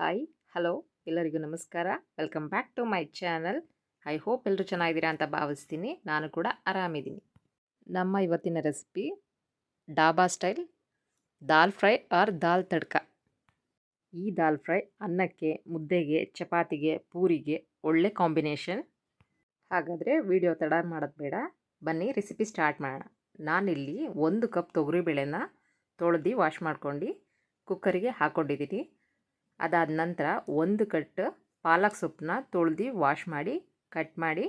Hi hello ಎಲ್ಲರಿಗೂ ನಮಸ್ಕಾರ. Welcome back to my channel I hope ಎಲ್ಲರೂ ಚೆನ್ನಾಗಿದ್ದೀರಾ ಅಂತ ಭಾವಿಸ್ತೀನಿ. ನಾನು ಕೂಡ ಆರಾಮಿದ್ದೀನಿ. ನಮ್ಮ ಇವತ್ತಿನ recipe dhaba style dal fry or dal tadka. ಈ ದಾಲ್ ಫ್ರೈ ಅನ್ನಕ್ಕೆ, ಮುದ್ದೆಗೆ, ಚಪಾತಿಗೆ, ಪೂರಿಗೆ ಒಳ್ಳೆ ಕಾಂಬಿನೇಷನ್ ಹಾಗಾದರೆ ವಿಡಿಯೋ ತಡ ಮಾಡೋದು ಬೇಡ. ಬನ್ನಿ ರೆಸಿಪಿ ಸ್ಟಾರ್ಟ್ ಮಾಡೋಣ. ನಾನಿಲ್ಲಿ ಒಂದು ಕಪ್ ತೊಗರಿಬೇಳೆನ ತೊಳೆದು ವಾಶ್ ಮಾಡ್ಕೊಂಡು ಕುಕ್ಕರಿಗೆ ಹಾಕ್ಕೊಂಡಿದ್ದೀನಿ ಅದಾದ ನಂತರ ಒಂದು ಕಟ್ಟು ಪಾಲಕ್ ಸೊಪ್ಪನ್ನ ತೊಳೆದು ವಾಶ್ ಮಾಡಿ ಕಟ್ ಮಾಡಿ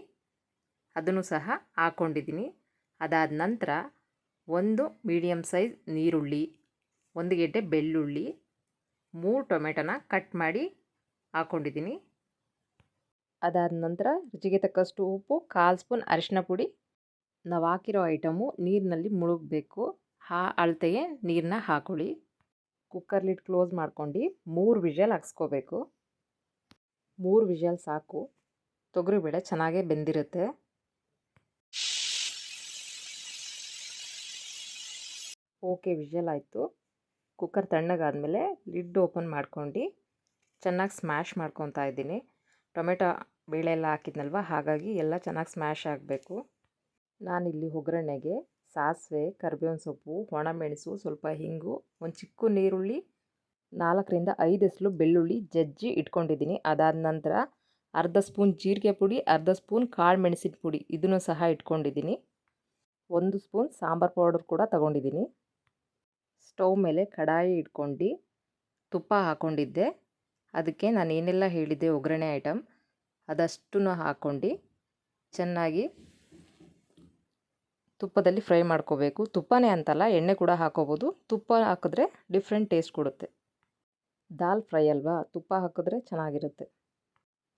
ಅದನ್ನು ಸಹ ಹಾಕ್ಕೊಂಡಿದ್ದೀನಿ ಅದಾದ ನಂತರ ಒಂದು ಮೀಡಿಯಮ್ ಸೈಜ್ ನೀರುಳ್ಳಿ, ಒಂದು ಗೆಡ್ಡೆ ಬೆಳ್ಳುಳ್ಳಿ, ಮೂರು ಟೊಮೆಟೊನ ಕಟ್ ಮಾಡಿ ಹಾಕ್ಕೊಂಡಿದ್ದೀನಿ ಅದಾದ ನಂತರ ರುಚಿಗೆ ತಕ್ಕಷ್ಟು ಉಪ್ಪು, ಕಾಲು ಸ್ಪೂನ್ ಅರಿಶಿನ ಪುಡಿ. ನಾವು ಹಾಕಿರೋ ಐಟಮು ನೀರಿನಲ್ಲಿ ಮುಳುಗಬೇಕು. ಆ ಅಳತೆಗೆ ನೀರನ್ನ ಹಾಕೊಳ್ಳಿ. ಕುಕ್ಕರ್ ಲಿಡ್ ಕ್ಲೋಸ್ ಮಾಡ್ಕೊಂಡು ಮೂರು ವಿಷಲ್ ಹಾಕ್ಸ್ಕೋಬೇಕು. ಮೂರು ವಿಷಲ್ ಸಾಕು. ತೊಗರಿ ಬೇಳೆ ಚೆನ್ನಾಗೇ ಬೆಂದಿರುತ್ತೆ. ಓಕೆ, ವಿಷಲ್ ಆಯಿತು. ಕುಕ್ಕರ್ ತಣ್ಣಗಾದಮೇಲೆ ಲಿಡ್ ಓಪನ್ ಮಾಡ್ಕೊಂಡು ಚೆನ್ನಾಗಿ ಸ್ಮ್ಯಾಶ್ ಮಾಡ್ಕೊತಾ ಇದ್ದೀನಿ. ಟೊಮೆಟೊ ಬೇಳೆ ಎಲ್ಲ ಹಾಕಿದ್ನಲ್ವ? ಹಾಗಾಗಿ ಎಲ್ಲ ಚೆನ್ನಾಗಿ ಸ್ಮ್ಯಾಶ್ ಆಗಬೇಕು. ನಾನಿಲ್ಲಿ ಒಗ್ಗರಣೆಗೆ ಸಾಸಿವೆ, ಕರಿಬೇವಿನ ಸೊಪ್ಪು ಒಣಮೆಣಸು ಸ್ವಲ್ಪ ಹಿಂಗು, ಒಂದು ಚಿಕ್ಕ ನೀರುಳ್ಳಿ, ನಾಲ್ಕರಿಂದ ಐದು ಎಸಲು ಬೆಳ್ಳುಳ್ಳಿ ಜಜ್ಜಿ ಇಟ್ಕೊಂಡಿದ್ದೀನಿ. ಅದಾದ ನಂತರ ಅರ್ಧ ಸ್ಪೂನ್ ಜೀರಿಗೆ ಪುಡಿ, ಅರ್ಧ ಸ್ಪೂನ್ ಕಾಳು ಮೆಣಸಿನ ಪುಡಿ ಇದನ್ನು ಸಹ ಇಟ್ಕೊಂಡಿದ್ದೀನಿ. ಒಂದು ಸ್ಪೂನ್ ಸಾಂಬಾರು ಪೌಡರ್ ಕೂಡ ತಗೊಂಡಿದ್ದೀನಿ. ಸ್ಟವ್ ಮೇಲೆ ಕಡಾಯಿ ಇಟ್ಕೊಂಡು ತುಪ್ಪ ಹಾಕ್ಕೊಂಡಿದ್ದೆ ಅದಕ್ಕೆ ನಾನು ಏನೆಲ್ಲ ಹೇಳಿದ್ದೆ ಒಗ್ಗರಣೆ ಐಟಮ್ ಅದಷ್ಟನ್ನು ಹಾಕ್ಕೊಂಡು ಚೆನ್ನಾಗಿ ತುಪ್ಪದಲ್ಲಿ ಫ್ರೈ ಮಾಡ್ಕೋಬೇಕು. ತುಪ್ಪನೇ ಅಂತಲ್ಲ, ಎಣ್ಣೆ ಕೂಡ ಹಾಕೋಬೋದು. ತುಪ್ಪ ಹಾಕಿದ್ರೆ ಡಿಫ್ರೆಂಟ್ ಟೇಸ್ಟ್ ಕೊಡುತ್ತೆ. ದಾಲ್ ಫ್ರೈ ಅಲ್ವಾ? ತುಪ್ಪ ಹಾಕಿದ್ರೆ ಚೆನ್ನಾಗಿರುತ್ತೆ.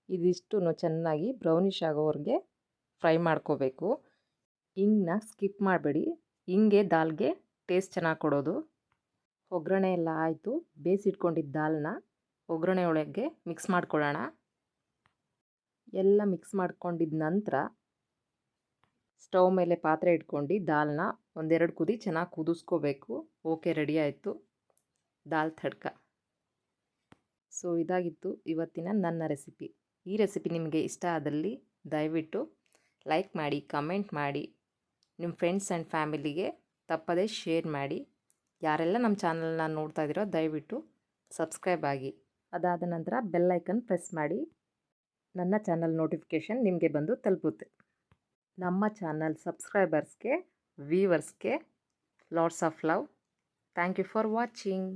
ಇದಿಷ್ಟು ಚೆನ್ನಾಗಿ ಬ್ರೌನಿಷ್ ಆಗೋವರೆಗೆ ಫ್ರೈ ಮಾಡ್ಕೋಬೇಕು. ಹಿಂಗನ್ನ ಸ್ಕಿಪ್ ಮಾಡಬೇಡಿ. ಹಿಂಗೆ ದಾಲ್ಗೆ ಟೇಸ್ಟ್ ಚೆನ್ನಾಗಿ ಕೊಡೋದು. ಒಗ್ಗರಣೆ ಎಲ್ಲ ಆಯಿತು. ಬೇಯಿಸಿಟ್ಕೊಂಡಿದ್ದ ದಾಲ್ನ ಒಗ್ಗರಣೆ ಒಳಗೆ ಮಿಕ್ಸ್ ಮಾಡ್ಕೊಳ್ಳೋಣ. ಎಲ್ಲ ಮಿಕ್ಸ್ ಮಾಡ್ಕೊಂಡಿದ್ದ ನಂತರ ಸ್ಟವ್ ಮೇಲೆ ಪಾತ್ರೆ ಇಟ್ಕೊಂಡು ದಾಲ್ನ ಒಂದೆರಡು ಕುದಿ ಚೆನ್ನಾಗಿ ಕುದಿಸ್ಕೋಬೇಕು. ಓಕೆ, ರೆಡಿ ಆಯಿತು. ದಾಲ್ ತಡ್ಕ. ಸೊ, ಇದಾಗಿತ್ತು ಇವತ್ತಿನ ನನ್ನ ರೆಸಿಪಿ. ಈ ರೆಸಿಪಿ ನಿಮಗೆ ಇಷ್ಟ ಆದಲ್ಲಿ ದಯವಿಟ್ಟು ಲೈಕ್ ಮಾಡಿ, ಕಮೆಂಟ್ ಮಾಡಿ ನಿಮ್ಮ ಫ್ರೆಂಡ್ಸ್ ಆ್ಯಂಡ್ ಫ್ಯಾಮಿಲಿಗೆ ತಪ್ಪದೇ ಶೇರ್ ಮಾಡಿ. ಯಾರೆಲ್ಲ ನಮ್ಮ ಚಾನಲ್ನ ನೋಡ್ತಾ ಇದ್ದೀರೋ ದಯವಿಟ್ಟು ಸಬ್ಸ್ಕ್ರೈಬ್ ಆಗಿ. ಅದಾದ ನಂತರ ಬೆಲ್ ಐಕನ್ ಪ್ರೆಸ್ ಮಾಡಿ. ನನ್ನ ಚಾನಲ್ ನೋಟಿಫಿಕೇಷನ್ ನಿಮಗೆ ಬಂದು ತಲುಪುತ್ತೆ. ನಮ್ಮ channel ಸಬ್ಸ್ಕ್ರೈಬರ್ಸ್ಗೆ ವ್ಯೂವರ್ಸ್ಗೆ lots of love thank you for watching